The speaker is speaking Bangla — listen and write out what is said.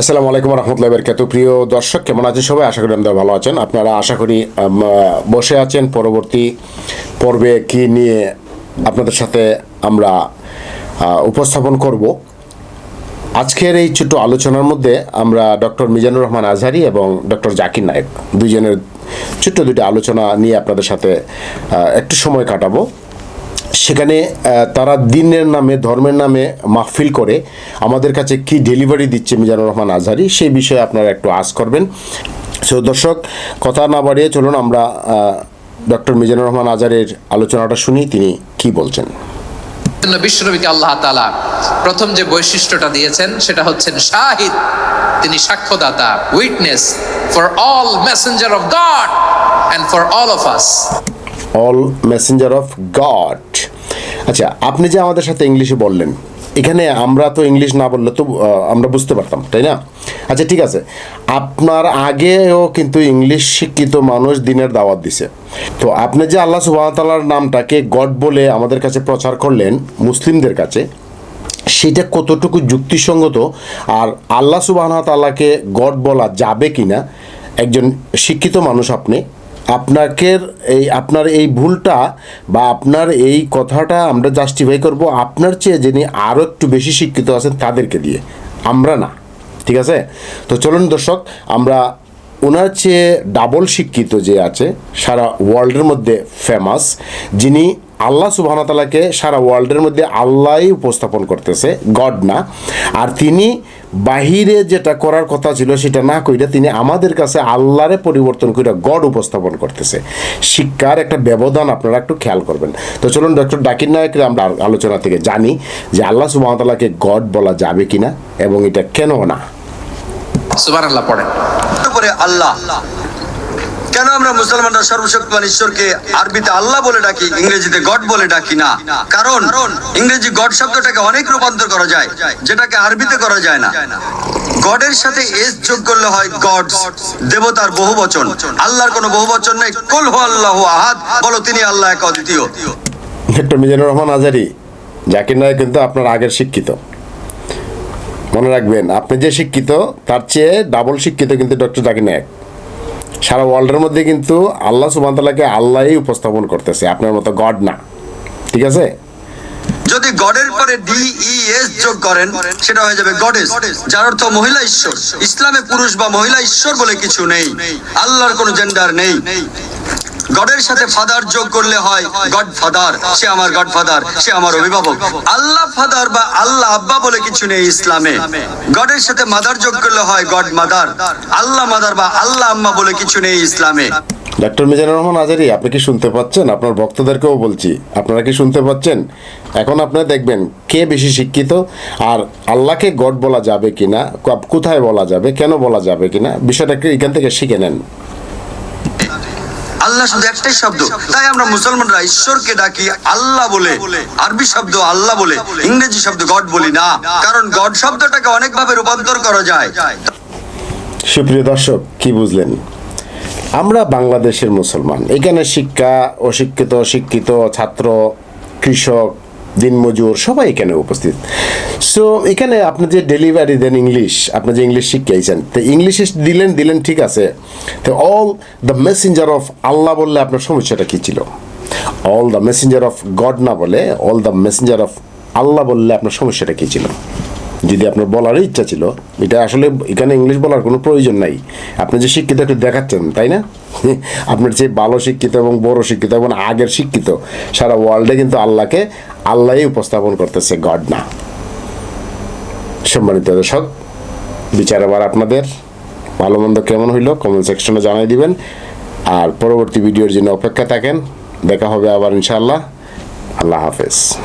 আসসালামু আলাইকুম রহমতুল্লাহ বরকাত। প্রিয় দর্শক, কেমন আছেন সবাই? আশা করি আপনারা ভালো আছেন। আপনারা আশা করি বসে আছেন। পরবর্তী পর্বে কি নিয়ে আপনাদের সাথে আমরা উপস্থাপন করব? আজকের এই ছোট্ট আলোচনার মধ্যে আমরা ডক্টর মিজানুর রহমান আজহারি এবং ডক্টর জাকির নায়েক দুজনের ছোট্ট দুটি আলোচনা নিয়ে আপনাদের সাথে একটু সময় কাটাবো। সেখানে তারা দিনের নামে ধর্মের নামে মাহফিল করে আমাদের কাছে কি ডেলিভারি দিচ্ছে মিজানুর রহমান আজহারি সেই বিষয়ে আপনারা একটু আজ করবেন। সো দর্শক কথা না বাড়িয়ে চলুন আমরা ডক্টর মিজানুর রহমান আজহারের আলোচনাটা শুনি তিনি কি বলছেন? জন্য বিশ্বনবীকে আল্লাহ তাআলা প্রথম যে বৈশিষ্ট্যটা দিয়েছেন সেটা হচ্ছেন শাহিদ। তিনি সাক্ষ্যদাতা witness for all messenger of God and for all of us all messenger of God আচ্ছা আপনি যে আমাদের সাথে ইংলিশে বললেন, এখানে আমরা তো ইংলিশ না বললে তো আমরা বুঝতে পারতাম, তাই না? আচ্ছা ঠিক আছে। আপনার আগেও কিন্তু ইংলিশ শিক্ষিত মানুষ দিনের দাওয়াত দিছে। তো আপনি যে আল্লাহ সুবাহতালার নামটাকে গড বলে আমাদের কাছে প্রচার করলেন মুসলিমদের কাছে, সেটা কতটুকু যুক্তিসঙ্গত আর আল্লাহ সুবাহ গড বলা যাবে কিনা, একজন শিক্ষিত মানুষ আপনি আপনাকে এই আপনার এই ভুলটা বা আপনার এই কথাটা আমরা জাস্টিফাই করব আপনার চেয়ে যিনি আরও একটু বেশি শিক্ষিত আছেন তাদেরকে দিয়ে। আমরা না, ঠিক আছে? তো চলুন দর্শক, আমরা ওনার চেয়ে ডাবল শিক্ষিত যে আছে, সারা ওয়ার্ল্ডের মধ্যে ফেমাস যিনি আল্লাহ সুবাহতালাকে সারা ওয়ার্ল্ডের মধ্যে আল্লাহই উপস্থাপন করতেছে গড না। আর তিনি বাহিরে যেটা করার কথা ছিল সেটা না কইরা তিনি আমাদের কাছে আল্লাহরে পরিবর্তন করে গড উপস্থাপন করতেছে। শিক্ষার একটা ব্যবধান আপনারা একটু খেয়াল করবেন। তো চলুন ডক্টর ডাকির নায়কের আমরা আলোচনা থেকে জানি যে আল্লাহ সুবাহতালাকে গড বলা যাবে কিনা এবং এটা কেন না। সুবহানাল্লাহ পড়েন। উপরে আল্লাহ কেন আমরা মুসলমানরা সর্বশক্তিমান ঈশ্বরকে আরবিতে আল্লাহ বলে ডাকি, ইংরেজিতে গড বলে ডাকি না? কারণ ইংরেজি গড শব্দটাকে অনেক রূপান্তর করা যায়, যেটাকে আরবিতে করা যায় না। গডের সাথে এস যোগ করলে হয় গড দেবতার বহু বচন আল্লাহর কোনো বহু বচন নেই। কুল হু আল্লাহ আহাদ, বলো তিনি আল্লাহ এক অদ্বিতীয়। ডক্টর মিজানুর রহমান আজারি, জাকির নায়ক কিন্তু আপনার আগের শিক্ষিত। মনে রাখবেন, আপনি যে শিক্ষিত, তার চেয়ে ডাবল শিক্ষিত কিন্তু ডক্টর জাকির নায়ক। সারা ওয়ার্ল্ডের মধ্যে কিন্তু আল্লাহ সুবাহতাল্লাহকে আল্লাহই উপস্থাপন করতেছে। আপনার মতো গড না। ঠিক আছে? যদি গডের পরে ডি ই এস যোগ করেন, সেটা হয়ে যাবে গডেস, যার অর্থ মহিলা ঈশ্বর। ইসলামে পুরুষ বা মহিলা ঈশ্বর বলে কিছু নেই। আল্লাহর কোনো জেন্ডার নেই। গডের সাথে ফাদার যোগ করলে হয় গড ফাদার সে আমার গড ফাদার সে আমার অভিভাবক। আল্লাহ ফাদার বা আল্লাহ আব্বা বলে কিছু নেই ইসলামে। গডের সাথে মাদার যোগ করলে হয় গড মাদার আল্লাহ মাদার বা আল্লাহ আম্মা বলে কিছু নেই ইসলামে। ডক্টর মিজানুর রহমান আজারি আপনি কি শুনতে পাচ্ছেন? আপনার ভক্তদেরকেও বলছি। আপনারা কি শুনতে পাচ্ছেন? এখন আপনারা দেখবেন কে বেশি শিক্ষিত আর আল্লাহকে গড বলা যাবে কিনা কোথায় বলা যাবে, কেন বলা যাবে কিনা বিষয়টা একটু এখান থেকে শিখে নেন। আল্লাহ শুধু একটাই শব্দ। তাই আমরা মুসলমানরা ঈশ্বরকে ডাকি আল্লাহ বলে। আরবি শব্দ আল্লাহ বলে। ইংরেজি শব্দ গড বলি না। কারণ গড শব্দটাকে অনেক ভাবে রূপান্তর করা যায়। সুপ্রিয় দর্শক, কি বুঝলেন? আমরা বাংলাদেশের মুসলমান। এখানে শিক্ষা, অশিক্ষিত শিক্ষিত ছাত্র, কৃষক দিনমজুর, সবাই এখানে উপস্থিত। সো এখানে আপনি যে ডেলিভারি দেন ইংলিশ আপনি যে ইংলিশ শিখিয়েছেন, তো ইংলিশে দিলেন দিলেন, ঠিক আছে। তো all the messenger of Allah বললে আপনার সমস্যাটা কী ছিল? All the messenger of God না বলে all the messenger of Allah বললে আপনার সমস্যাটা কী ছিল? যদি আপনার বলারই ইচ্ছা ছিল, এটা আসলে এখানে ইংলিশ বলার কোনো প্রয়োজন নাই। আপনি যে শিক্ষিত একটু দেখাচ্ছেন, তাই না? আপনার যে ভালো শিক্ষিত এবং বড় শিক্ষিত এবং আগের শিক্ষিত, সারা ওয়ার্ল্ডে কিন্তু আল্লাহকে, আল্লাহই উপস্থাপন করতেছে গড না। সম্মানিত দর্শক, বিচার আবার আপনাদের। ভালো মন্দ কেমন হইল কমেন্ট সেকশনে জানাই দিবেন। আর পরবর্তী ভিডিওর জন্য অপেক্ষা থাকেন, দেখা হবে আবার ইনশাআল্লাহ। আল্লাহ হাফেজ।